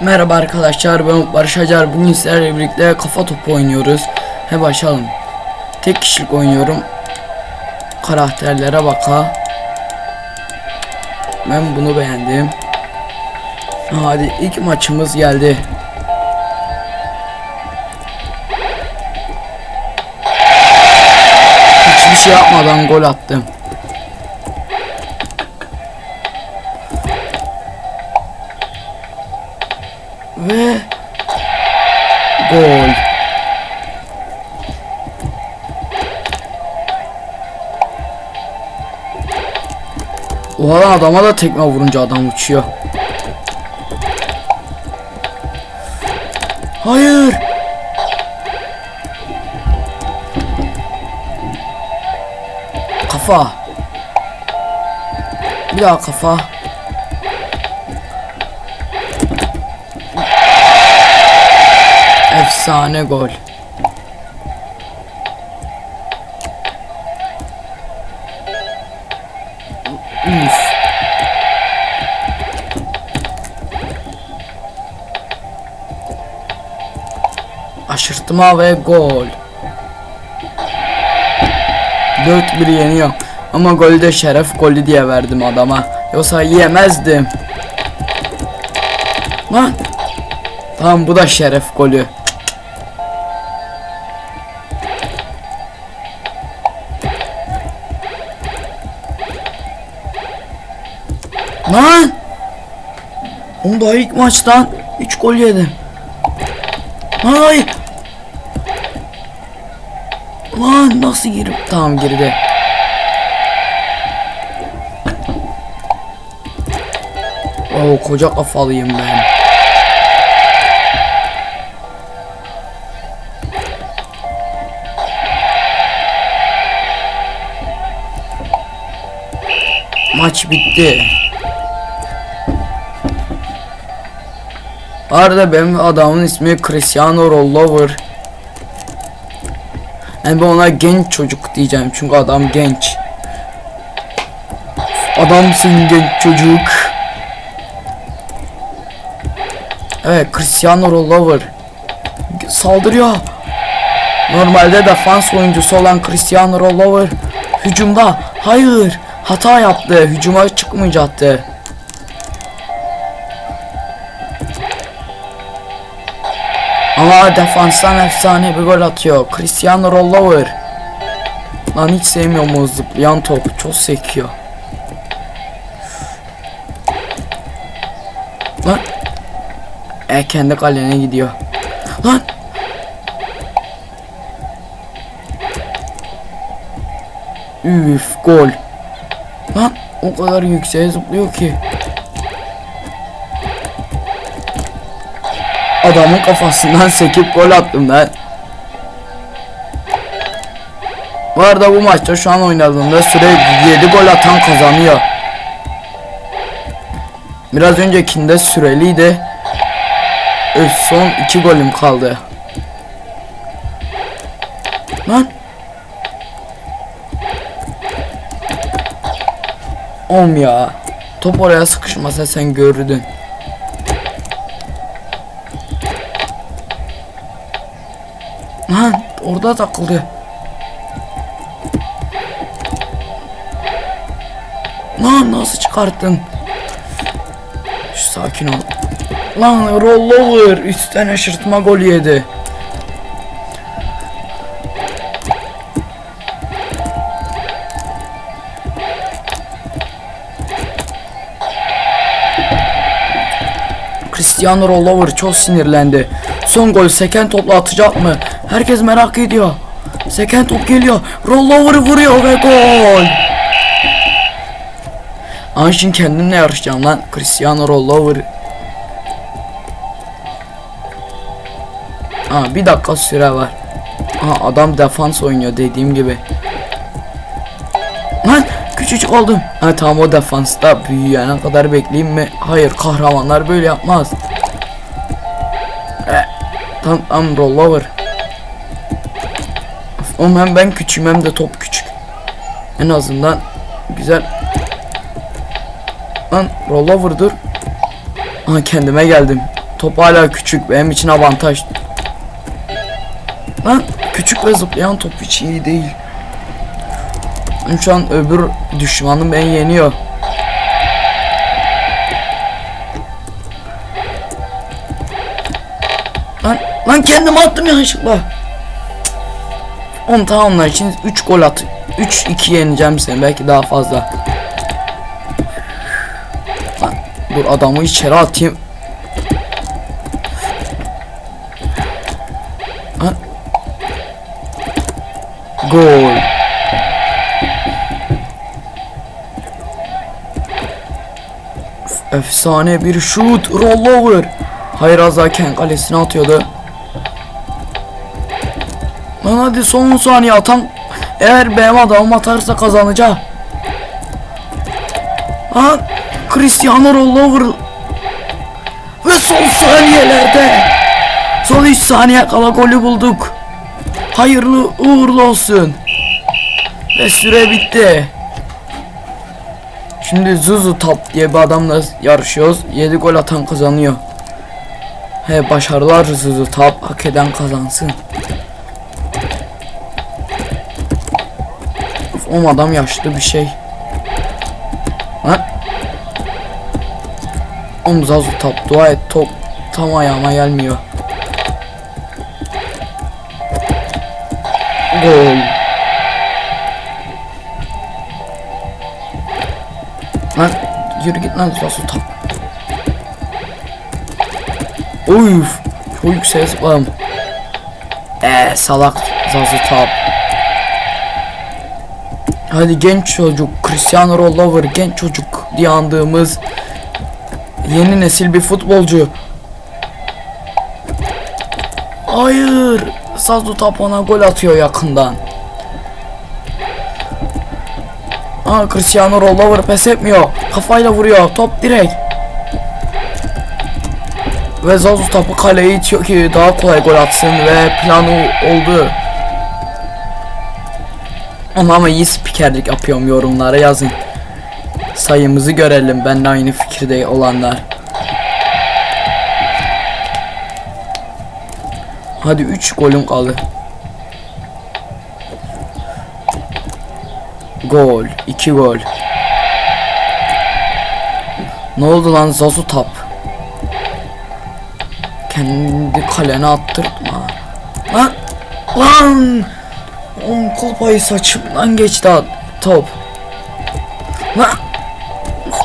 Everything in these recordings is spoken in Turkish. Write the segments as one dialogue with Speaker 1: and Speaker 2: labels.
Speaker 1: Merhaba arkadaşlar ben Barış Acar. Bugün sizlerle birlikte kafa topu oynuyoruz. He başlayalım. Tek kişilik oynuyorum. Karakterlere baka. Ben bunu beğendim. Hadi ilk maçımız geldi. Hiçbir şey yapmadan gol attım Gol Oha adama da tekme vurunca adam uçuyor. Hayır! Kafa. Bir daha kafa Efsane gol. Üf. Aşırtma ve gol. 4-1 yeniyor. Ama golü de şeref golü diye verdim adama. Yoksa yiyemezdim. Lan. Tamam bu da şeref golü. Lan! Oğlum daha ilk maçtan 3 gol yedim. Ay! Lan nasıl girip tamam girdi. Oo koca kafalıyım ben. Maç bitti. Arada benim adamın ismi Cristiano Rollover. Yani ben ona genç çocuk diyeceğim çünkü adam genç. Adamsın genç çocuk. Evet Cristiano Rollover saldırıyor. Normalde defans oyuncusu olan Cristiano Rollover hücumda hayır hata yaptı hücuma çıkmayacaktı. Ama defanstan efsane bir gol atıyor. Cristiano Rollover. Lan hiç sevmiyorum o zıplayan top. Çok sekiyor. Lan. E kendi kalene gidiyor. Lan. Üf gol. Lan o kadar yükseğe zıplıyor ki. Adamın kafasından sekip gol attım ben. Bu arada bu maçta şu an oynadığımda süre 7 gol atan kazanıyor. Biraz öncekinde süreliydi. Öf son 2 golüm kaldı. Lan. Om ya. Top oraya sıkışmasa sen görürdün. Lan orada takıldı. Lan nasıl çıkarttın? Şu sakin ol. Lan rollover üstten aşırtma gol yedi. Cristiano Rollover çok sinirlendi. Son gol seken topla atacak mı? Herkes merak ediyor. Seken top geliyor. Rollover vuruyor ve gol. Anşin kendimle yarışacağım lan. Cristiano Rollover. Aa bir dakika süre var. Aa adam defans oynuyor dediğim gibi. Lan küçücük oldum. Ha tamam o defansta büyüyene kadar bekleyeyim mi? Hayır kahramanlar böyle yapmaz. E, tam tam rollover. Oğlum hem ben küçüğüm hem de top küçük. En azından güzel. Lan rollover dur. Aha kendime geldim. Top hala küçük benim için avantaj. Lan küçük ve zıplayan top hiç iyi değil. Şu an öbür düşmanım beni yeniyor. Lan, lan kendimi attım yanlışlıkla. 10 tamamlar için 3 gol at. 3-2 yeneceğim seni belki daha fazla. Lan, dur adamı içeri atayım. Gol. Efsane bir şut. Rollover. Hayır Azaken kalesine atıyordu. Lan hadi son saniye atan eğer benim adamım atarsa kazanacak. Ha Cristiano Rollover ve son saniyelerde son 3 saniye kala golü bulduk. Hayırlı uğurlu olsun. Ve süre bitti. Şimdi Zuzu Top diye bir adamla yarışıyoruz. 7 gol atan kazanıyor. He başarılar Zuzu Top hak eden kazansın. O adam yaşlı bir şey. Ha? Oğlum Zazu Top dua et top tam ayağıma gelmiyor. Gol. Yürü git lan Top. Uf, çok yüksek zıpladım. Eee salak Zazu Top. Hadi genç çocuk Cristiano Rollover genç çocuk diye andığımız yeni nesil bir futbolcu. Hayır. Sazlı Tapona gol atıyor yakından. Aa Cristiano Rollover pes etmiyor. Kafayla vuruyor. Top direkt. Ve Zazu topu kaleye itiyor ki daha kolay gol atsın ve planı oldu. Ama ama iyi spikerlik yapıyorum yorumlara yazın. Sayımızı görelim ben de aynı fikirde olanlar. Hadi 3 golüm kaldı. Gol, 2 gol. Ne oldu lan Zazu Tap? Kendi kalene attırtma. Lan! Lan! Oğlum kol payı saçımdan geçti top. Lan!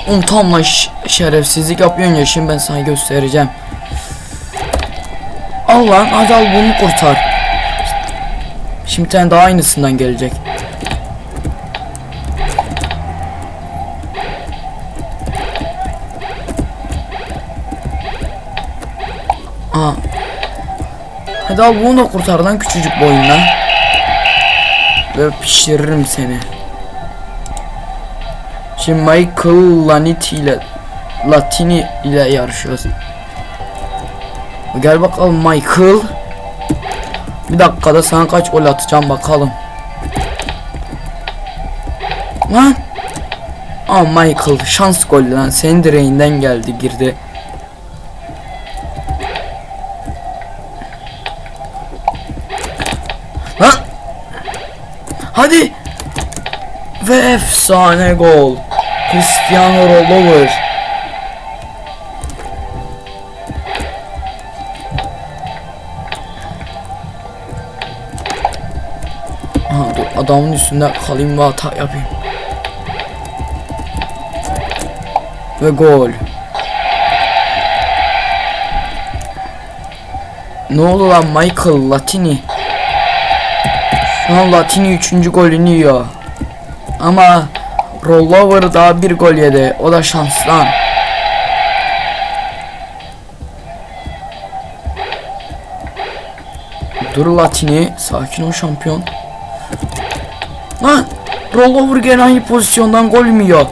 Speaker 1: Oğlum tam lan şerefsizlik yapıyorsun ya şimdi ben sana göstereceğim. Al lan hadi al bunu kurtar. Şimdi tane daha aynısından gelecek. Aa. Hadi al bunu da kurtar lan küçücük boyundan. Ve pişiririm seni. Şimdi Michael Laniti ile Latini ile yarışıyoruz. Gel bakalım Michael. Bir dakikada sana kaç gol atacağım bakalım. Lan. Aa Michael şans golü lan senin direğinden geldi girdi. Ve efsane gol. Cristiano Rollover. Aha, dur, adamın üstünde kalayım ve hata yapayım. Ve gol. Ne oldu lan Michael Latini? Şu an Latini 3. golünü yiyor. Ama Rollover daha bir gol yedi. O da şanslan. Dur Latini. Sakin ol şampiyon. Lan Rollover gene aynı pozisyondan gol mü yiyor?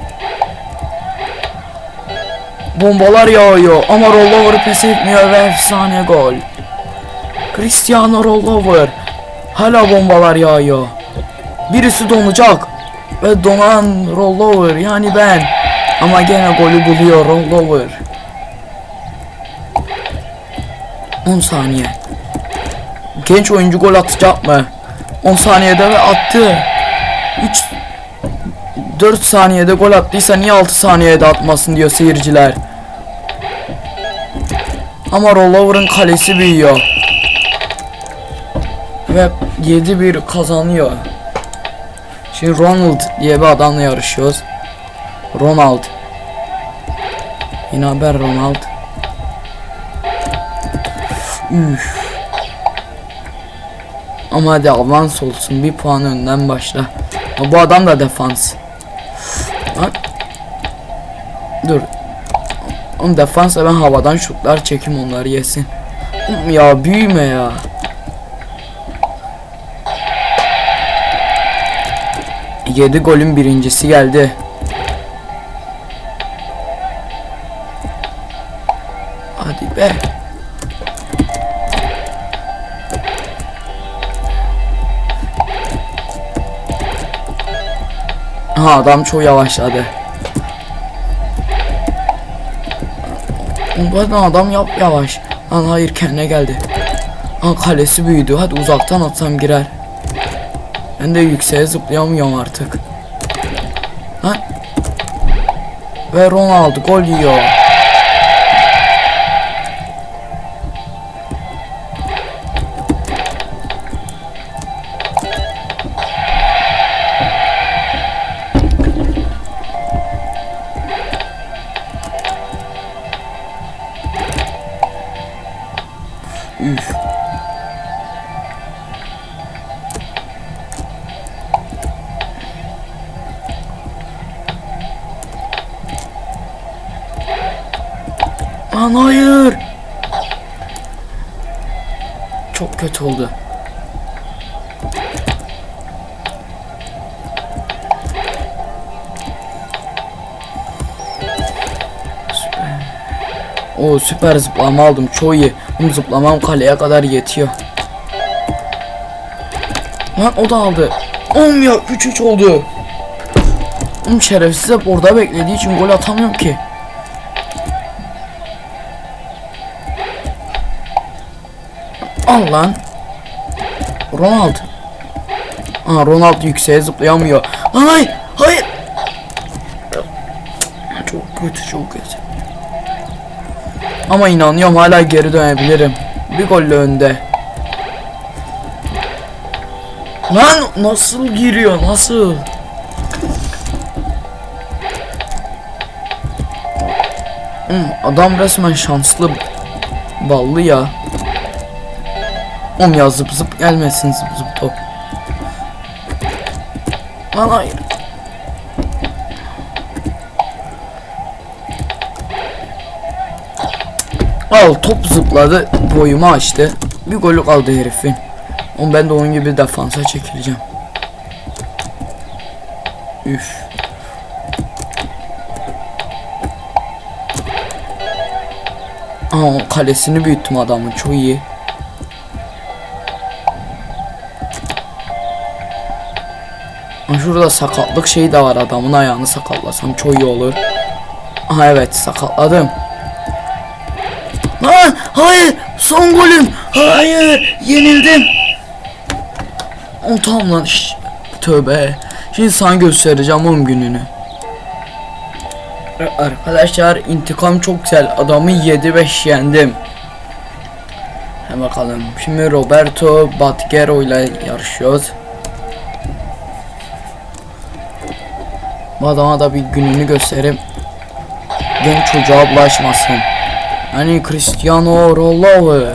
Speaker 1: Bombalar yağıyor ama Rollover pes etmiyor ve efsane gol. Cristiano Rollover. Hala bombalar yağıyor. Birisi donacak. Ve donan Rollover yani ben. Ama gene golü buluyor Rollover. 10 saniye. Genç oyuncu gol atacak mı? 10 saniyede ve attı. 3 4 saniyede gol attıysa niye 6 saniyede atmasın diyor seyirciler. Ama Rollover'ın kalesi büyüyor. Ve 7-1 kazanıyor. Şimdi Ronald diye bir adamla yarışıyoruz. Ronald. Yine haber Ronald. Üf. Ama hadi avans olsun. Bir puan önden başla. Ama bu adam da defans. Lan. Dur. Oğlum defansa ben havadan şutlar çekim onları yesin. Ya büyüme ya. Yedi golün birincisi geldi. Hadi be. Ha adam çok yavaşladı. Bazen adam yap yavaş. Lan hayır kendine geldi. Lan kalesi büyüdü. Hadi uzaktan atsam girer. Ben de yükseğe zıplayamıyorum artık. Lan. Ve Ronaldo gol yiyor. O süper zıplama aldım. Çok iyi. Oğlum zıplamam kaleye kadar yetiyor. Lan o da aldı. Ya 3-3 oldu. Oğlum şerefsiz hep orada beklediği için gol atamıyorum ki. Al lan. Ronald. Aa Ronald yükseğe zıplayamıyor. Lan hayır. Hayır. Çok kötü çok kötü. Ama inanıyorum hala geri dönebilirim. Bir golle önde. Lan nasıl giriyor nasıl? Hmm, adam resmen şanslı ballı ya. Oğlum ya zıp zıp gelmesin zıp zıp top. Lan hayır. Al top zıpladı boyumu açtı. Bir golü kaldı herifin. Oğlum ben de onun gibi defansa çekileceğim. Üf. Aa kalesini büyüttüm adamın çok iyi. Şurada sakatlık şeyi de var adamın ayağını sakatlasam çok iyi olur. Aha evet sakatladım. Hayır son golüm hayır yenildim. O tamam lan şş, tövbe. Şimdi sana göstereceğim onun gününü. Arkadaşlar intikam çok güzel adamı 7-5 yendim. Hem bakalım şimdi Roberto Batgero ile yarışıyoruz. Bu adama da bir gününü göstereyim. Genç çocuğa bulaşmasın. Hani Cristiano Ronaldo.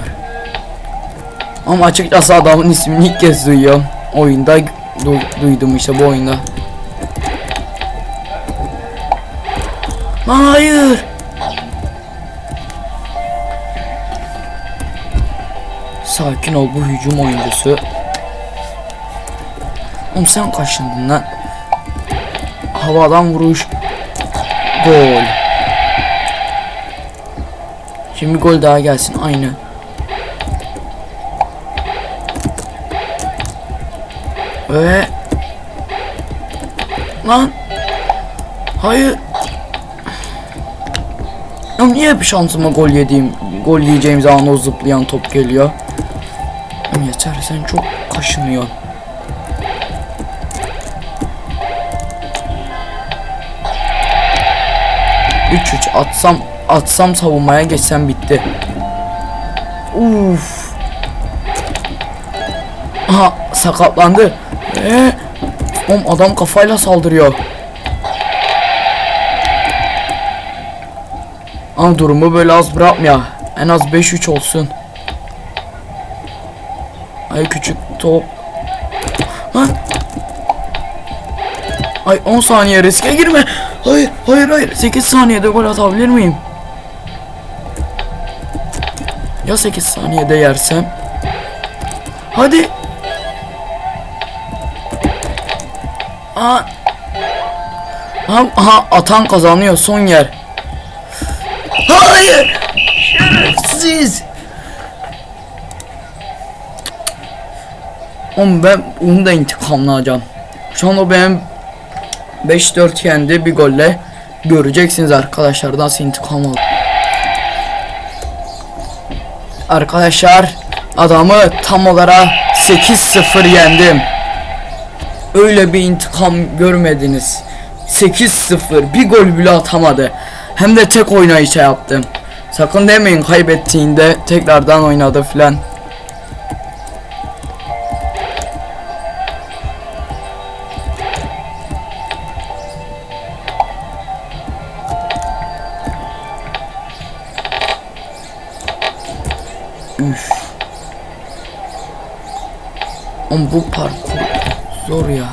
Speaker 1: Ama açıkçası adamın ismini ilk kez duyuyorum. Oyunda du- duydum işte bu oyunda. Hayır. Sakin ol bu hücum oyuncusu. Oğlum sen kaşındın lan. Havadan vuruş. Gol. Şimdi gol daha gelsin aynı. Ve lan hayır Ya niye hep şansıma gol yediğim, gol yiyeceğim zaman o zıplayan top geliyor? Ya Yeter sen çok kaşınıyorsun. Üç üç atsam atsam savunmaya geçsem bitti. Uf. Aha sakatlandı. Ee, oğlum adam kafayla saldırıyor. Ama durumu böyle az bırakmıyor. En az 5-3 olsun. Ay küçük top. Ha? Ay 10 saniye riske girme. Hayır hayır hayır 8 saniyede gol atabilir miyim? Ya 8 saniyede yersem? Hadi. Aa. Ha, ha atan kazanıyor son yer. Hayır. Şerefsiz. Oğlum ben onu da intikamlayacağım. Şu an o benim 5-4 yendi bir golle. Göreceksiniz arkadaşlar nasıl intikam aldım. Arkadaşlar adamı tam olarak 8-0 yendim. Öyle bir intikam görmediniz. 8-0 bir gol bile atamadı. Hem de tek oynayışa yaptım. Sakın demeyin kaybettiğinde tekrardan oynadı filan. Oğlum bu parkur zor ya.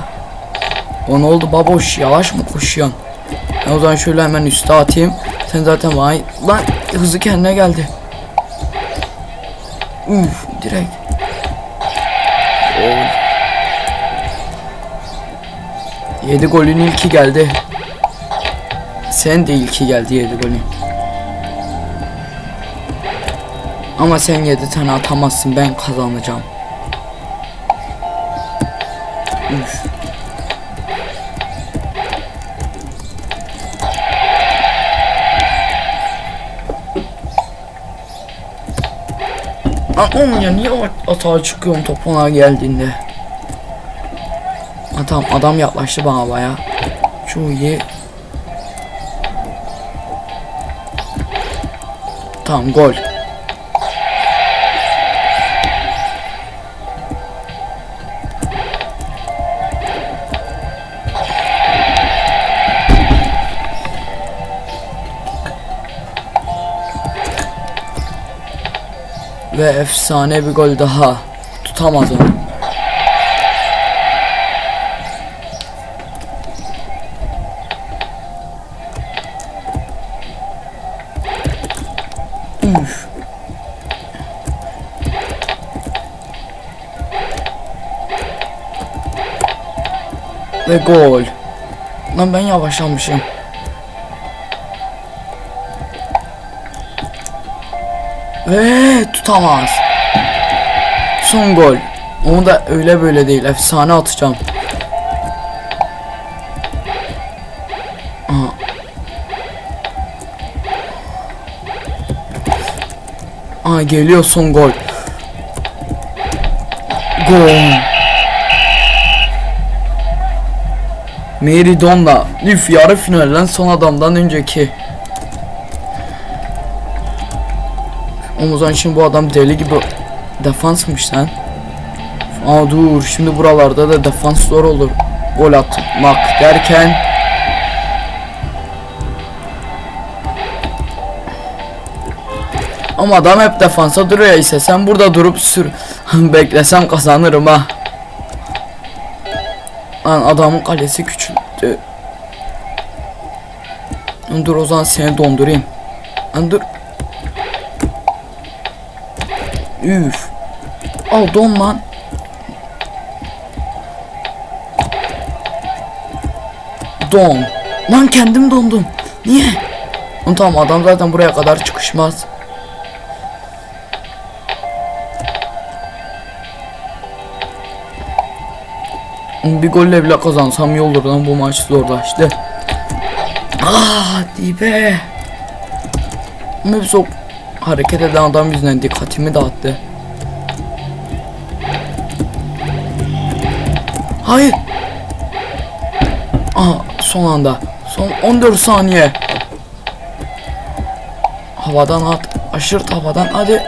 Speaker 1: O ne oldu baboş yavaş mı koşuyorsun? Ben o zaman şöyle hemen üste atayım. Sen zaten vay lan hızlı kendine geldi. Uf direkt. Gol. 7 golün ilki geldi. Sen de ilki geldi 7 golün. Ama sen 7 tane atamazsın ben kazanacağım. Üf. Oğlum ya niye at- atağa çıkıyorum top ona geldiğinde? Tamam adam yaklaştı bana baya. Çok iyi. Tamam gol. Ve efsane bir gol daha. Tutamadım. Üf. Ve gol. Lan ben yavaşlamışım. Ve tutamaz. Son gol. Onu da öyle böyle değil. Efsane atacağım. Aha. Aa geliyor son gol. Gol. Meridon'la Üf yarı finalden son adamdan önceki. Omuzdan şimdi bu adam deli gibi defansmış lan. Aa dur şimdi buralarda da defans zor olur. Gol atmak derken Ama adam hep defansa duruyor ise sen burada durup sür beklesem kazanırım ha. Lan adamın kalesi küçülttü. Dur o zaman seni dondurayım. Lan dur. Üf. Al don lan. Don. Lan kendim dondum. Niye? Lan tamam adam zaten buraya kadar çıkışmaz. Bir golle bile kazansam iyi olur lan bu maç zorlaştı. Ah hadi be. Hareket eden adam yüzünden dikkatimi dağıttı. Hayır. Aha son anda. Son 14 saniye. Havadan at. Aşırt havadan hadi.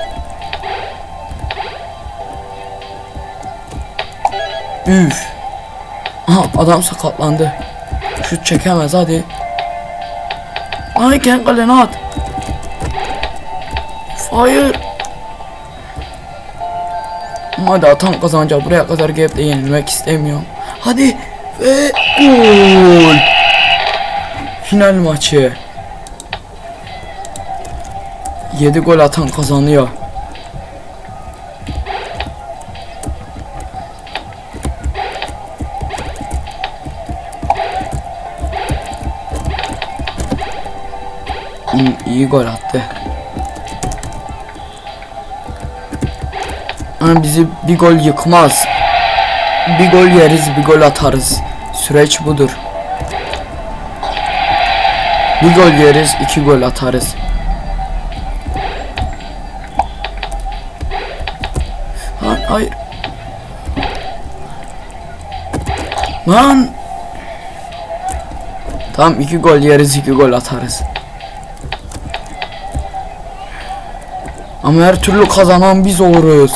Speaker 1: Üf. Aha adam sakatlandı. Şut çekemez hadi. Ay kendi at. Hayır. Hadi atan kazanacak. Buraya kadar gelip de yenilmek istemiyorum. Hadi. Ve gol. Final maçı. 7 gol atan kazanıyor. Hmm, iyi gol attı. Ama bizi bir gol yıkmaz. Bir gol yeriz, bir gol atarız. Süreç budur. Bir gol yeriz, iki gol atarız. Lan hayır. Lan. Tamam iki gol yeriz, iki gol atarız. Ama her türlü kazanan biz oluruz.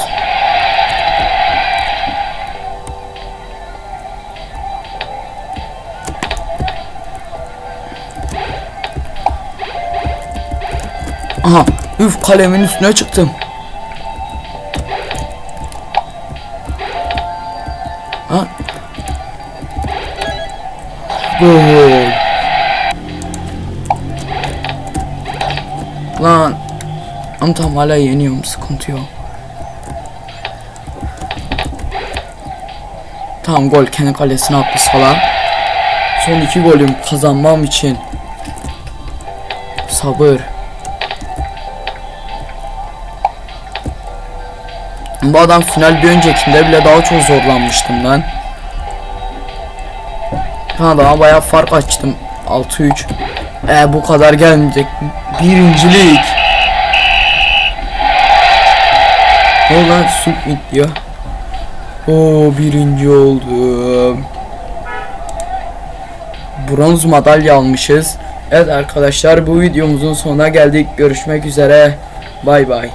Speaker 1: Aha, üf kalemin üstüne çıktım. Ha? Gol. Lan. Ama tam hala yeniyorum sıkıntı yok. Tamam gol kendi kalesine attı Salah. Son iki golüm kazanmam için. Sabır. Bu adam final bir öncekinde bile daha çok zorlanmıştım ben. Ha daha bayağı fark açtım. 6-3. E bu kadar gelmeyecek. Birincilik. Ne oldu lan submit diyor. Oo birinci oldum. Bronz madalya almışız. Evet arkadaşlar bu videomuzun sonuna geldik. Görüşmek üzere. Bay bay.